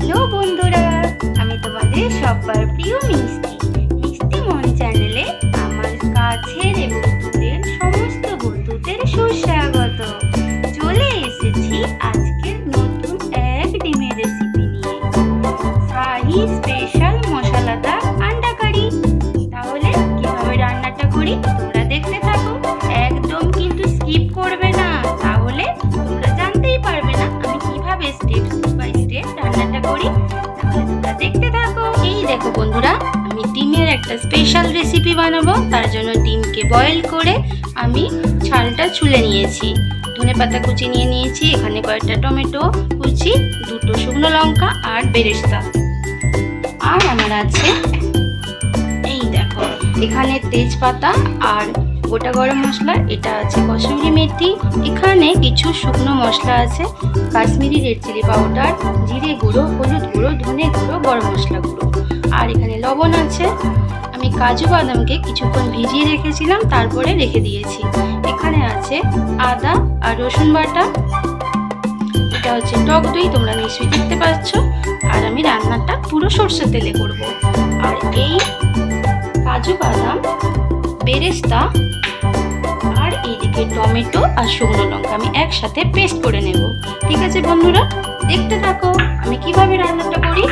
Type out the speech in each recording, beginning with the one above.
Hello বন্ধুরা আমি তোমাদের সবার দেখো বন্ধুরা, আমি ডিমের একটা স্পেশাল রেসিপি বানাবো। তার জন্য ডিমকে বয়েল করে আমি ছালটা ছুলে নিয়েছি। ধনে পাতা কুচি নিয়ে নিয়েছি, এখানে কয়েকটা টমেটো কুচি, দুটো শুকনো লঙ্কা আর বেরেস্তা। আর আমার আছে, এই দেখো, এখানে তেজপাতা আর গোটা গরম মশলা, এটা আছে কসুরি মেথি। এখানে কিছু শুকনো মশলা আছে, কাশ্মীরি রেড চিলি পাউডার, জিরে গুঁড়ো, হলুদ গুঁড়ো, ধনে গুঁড়ো, গরম মশলা গুঁড়ো। আর এখানে লবণ আছে। আমি কাজু বাদামকে কিছুক্ষণ ভিজিয়ে রেখেছিলাম, তারপরে রেখে দিয়েছি। এখানে আছে আদা আর রসুন বাটা। এটা হচ্ছে টক দই, তোমরা নিশ্চয়ই দেখতে পাচ্ছ। আর আমি রান্নাটা পুরো সর্ষে তেলে করব। আর এই কাজু বাদাম বেরেস্তা আর এইদিকে টমেটো আর শুকনো লঙ্কা। আমি একসাথে পেস্ট করে নেব। ঠিক আছে বন্ধুরা? দেখতে থাকো, আমি কীভাবে রান্নাটা করি।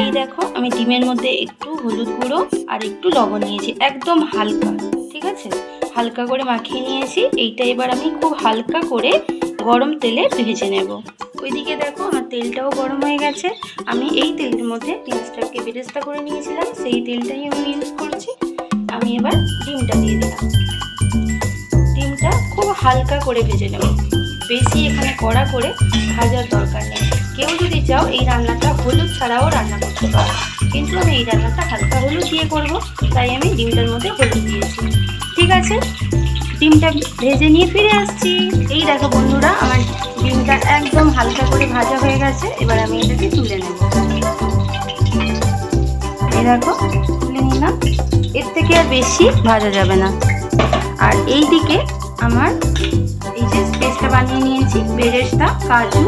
এই দেখো, আমি ডিমের মধ্যে একটু হলুদ গুঁড়ো আর একটু লবণ নিয়েছি, একদম হালকা। ঠিক আছে? হালকা করে মাখিয়ে নিয়েছি। এইটা এবার আমি খুব হালকা করে গরম তেলে ভেজে নেব। ওইদিকে দেখো, আমার তেলটাও গরম হয়ে গেছে। আমি এই তেলের মধ্যে পেঁয়াজটাকে বেরেস্তা করে নিয়েছিলাম। সেই তেলটাই আমি ইউজ করছি। আমি এবার ডিমটা দিয়ে দিলাম। ডিমটা খুব হালকা করে ভেজে নেব। বেশি এখানে কড়া করে ভাজার দরকার নেই। কেউ যদি চাও এই রান্নাটা হলুদ ছাড়াও রান্না করতে পারো। কিন্তু আমি এই রান্নাটা হালকা হলুদ দিয়ে করব, তাই আমি ডিমটার মধ্যে হলুদ দিয়েছি। ঠিক আছে? ডিমটা ভেজে নিয়ে ফিরে আসছি। এই দেখো বন্ধুরা, আমার ডিমটা একদম হালকা করে ভাজা হয়ে গেছে। এবার আমি এটাকে তুলে নেব। এই দেখো, তুলে নিলাম। এর থেকে আর বেশি ভাজা যাবে না। আর এই দিকে আমার এই যে পেস্টটা বানিয়ে নিয়েছি, বেরেস্তা, কাজু,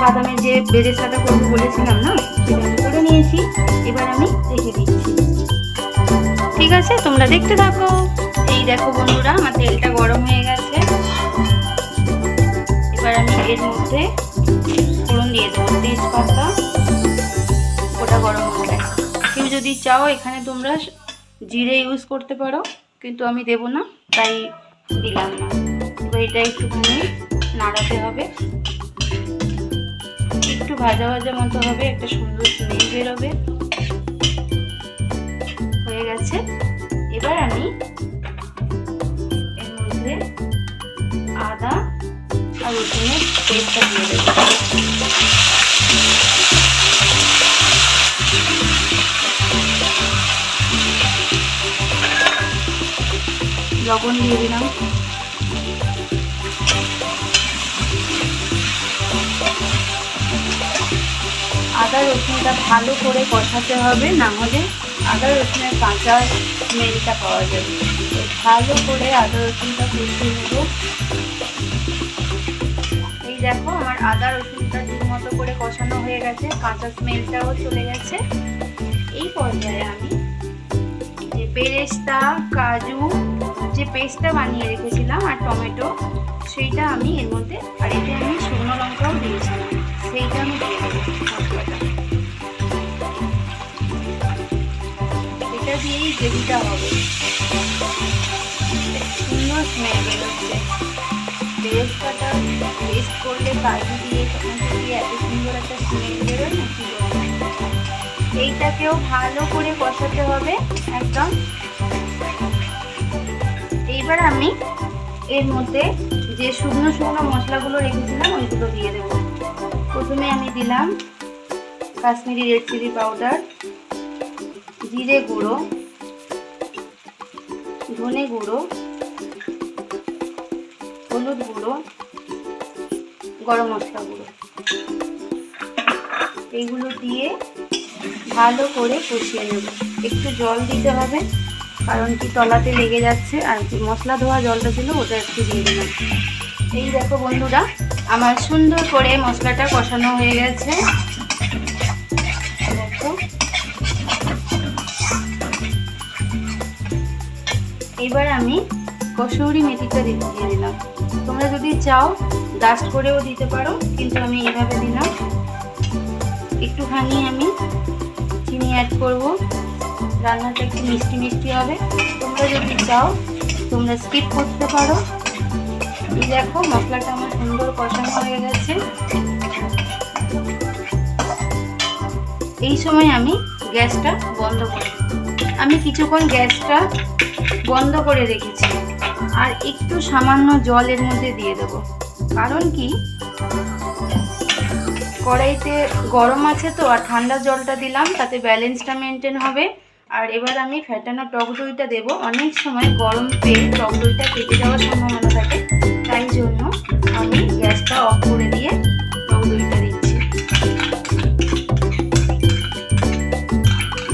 বাদামের যে বেরেস্তাটা করব বলেছিলাম না, সেটা করে নিয়েছি। এবার আমি রেখে দিচ্ছি। ঠিক আছে, তোমরা দেখতে থাকো। এই দেখো বন্ধুরা, আমার তেলটা গরম হয়ে গেছে। এবার আমি এর মধ্যে ফোড়ন দিয়ে দেবো, তেজপাতা। ওটা গরম যদি চাও, এখানে তোমরা জিরে ইউজ করতে পারো, কিন্তু আমি দেব না, তাই দিলাম না। তো এটা একটুখানি নাড়াতে হবে। একটু ভাজা ভাজা মতো হবে, একটা সুন্দর স্মেল বেরোবে। হয়ে গেছে। এবার আমি এর মধ্যে আদা আর রসুনের পেস্টটা দিয়ে দেবো। লবণ দিয়ে দিলাম। আদা রসুনটা ভালো করে কষাতে হবে, না হলে আদা রসুনের কাঁচা স্মেলটা পাওয়া যাবে। ভালো করে আদা রসুনটা কষিয়ে নেব। এই দেখো, আমার আদা রসুনটা ঠিক মতো করে কষানো হয়ে গেছে, কাঁচা স্মেলটাও চলে গেছে। এই পর্যায়ে আমি যে বেরেস্তা কাজু পেস্টটা বানিয়ে রেখেছিলাম আর টমেটো, সেইটা আমি এর মধ্যে, আর এতে আমি শুকনো লঙ্কাও দিয়েছিলাম সেইটা আমি দিয়ে দেবো এটা দিয়েই গ্রেভিটা হবে। সুন্দর স্মেল বেরোচ্ছে বেরেস্তাটা পেস্ট করলে কাজু দিয়ে দিয়ে এত সুন্দর একটা স্মেল বেরোয় না, কি এইটাকেও ভালো করে কষাতে হবে, একদম এইবার আমি এর মধ্যে যে শুকনো শুকনো মশলাগুলো রেখেছিলাম, ওইগুলো দিয়ে দেব। প্রথমে আমি দিলাম কাশ্মীরি রেড চিলি পাউডার, জিরে গুঁড়ো, ধনে গুঁড়ো, হলুদ গুঁড়ো, গরম মশলা গুঁড়ো। এইগুলো দিয়ে ভালো করে কষিয়ে নেব। একটু জল দিতে হবে। কারণ কি তলাতে লেগে যাচ্ছে আর কি মশলা ধোয়া জলটা ছিল, ওটা একটু দিয়ে দিলাম। এই দেখো বন্ধুরা, আমার সুন্দর করে মশলাটা কষানো হয়ে গেছে। এবার আমি কসৌরি মেথিটা দিয়ে দিলাম। তোমরা যদি চাও ডাস্ট করেও দিতে পারো, কিন্তু আমি এইভাবে দিলাম। একটুখানি আমি চিনি অ্যাড করব। রান্নাটা একটু মিষ্টি মিষ্টি হবে। তোমরা যদি চাও, তোমরা স্কিপ করতে পারো। এই দেখো, মশলাটা আমার সুন্দর কষানো হয়ে গেছে। এই সময় আমি গ্যাসটা বন্ধ করে। আমি কিছুক্ষণ গ্যাসটা বন্ধ করে রেখেছি। আর একটু সামান্য জল এর মধ্যে দিয়ে দেবো। কারণ কি? কড়াইতে গরম আছে তো, আর ঠান্ডা জলটা দিলাম, তাতে ব্যালেন্সটা মেনটেন হবে। আর এবার আমি ফ্যাটানো টক দইটা দেবো। অনেক সময় গরম পেয়ে টক দইটা কেটে যাওয়ার সম্ভাবনা থাকে, তাই জন্য আমি গ্যাসটা অফ করে দিয়ে টক দইটা দিচ্ছি।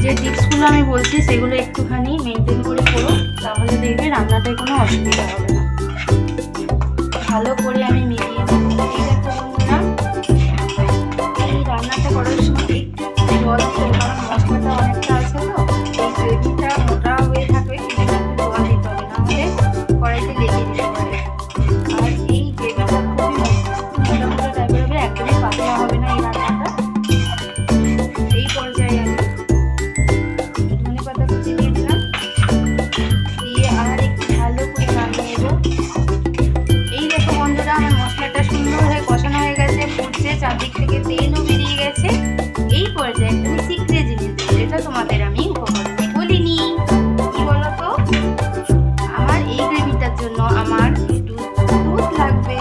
যে টিপসগুলো আমি বলছি, সেগুলো একটুখানি মেনটেন করে করো, তাহলে দেখবে রান্নাটায় কোনো অসুবিধা হবে না। ভালো করে আমি মিলিয়ে তোমাদের আমি উপকরণে বলিনি কি বলতো? আমার এই গ্রেভিটার জন্য আমার দুধ লাগবে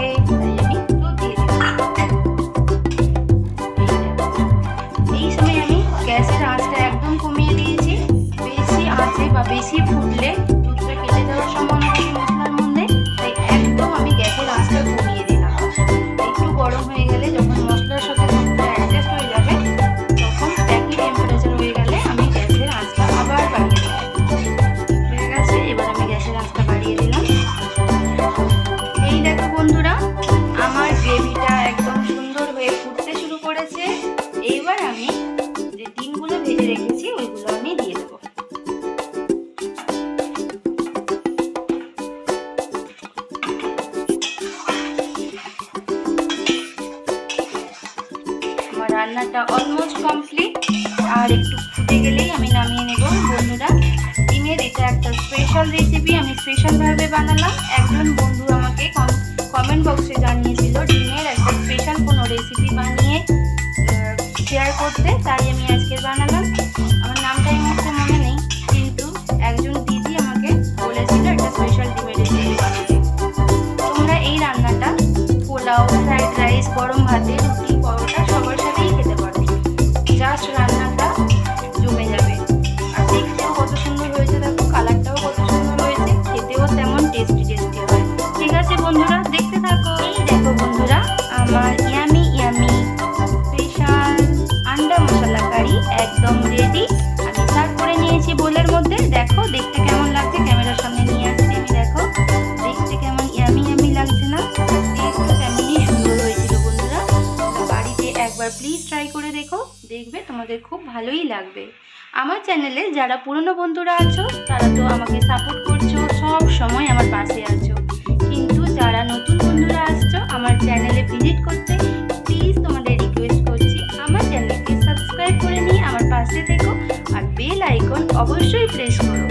এই সময় আমি গ্যাসের একদম কমিয়ে দিয়েছি। বেশি বা বেশি ফুটলে গ্যাসের আঁচটা বাড়িয়ে দিলাম। এই দেখো বন্ধুরা, আমার গ্রেভিটা একদম সুন্দর হয়ে ফুটতে শুরু করেছে। এইবার আমি যে ডিমগুলো ভেজে রেখেছি, ওইগুলো আমি দিয়ে দেবো। আমার রান্নাটা অলমোস্ট কমপ্লিট আর একটু ফুটে গেলেই আমি নামিয়ে নেব বন্ধুরা। ডিমের এটা একটা স্পেশাল রেসিপি আমি স্পেশালভাবে বানালাম। একজন বন্ধু আমাকে কমেন্ট বক্সে জানিয়েছিল ডিমের দেখো, দেখতে কেমন লাগছে? ক্যামেরার সামনে নিয়ে আসছি আমি, দেখো। দেখতে কেমন ইয়ামি ইয়ামি লাগছে না? তেমনই সুন্দর হয়েছিল, বন্ধুরা। বাড়িতে একবার প্লিজ ট্রাই করে দেখো। দেখবে তোমাদের খুব ভালোই লাগবে। আমার চ্যানেলে যারা পুরনো বন্ধুরা আছো, তারা তো আমাকে সাপোর্ট করছ, সব সময় আমার পাশে আছো। কিন্তু যারা নতুন বন্ধুরা আসছো, আমার চ্যানেলে ভিজিট করতে প্লিজ তোমাদের রিকোয়েস্ট করছি, আমার চ্যানেলকে সাবস্ক্রাইব করে নিয়ে আমার পাশে আর বেল আইকন অবশ্যই প্রেস করো।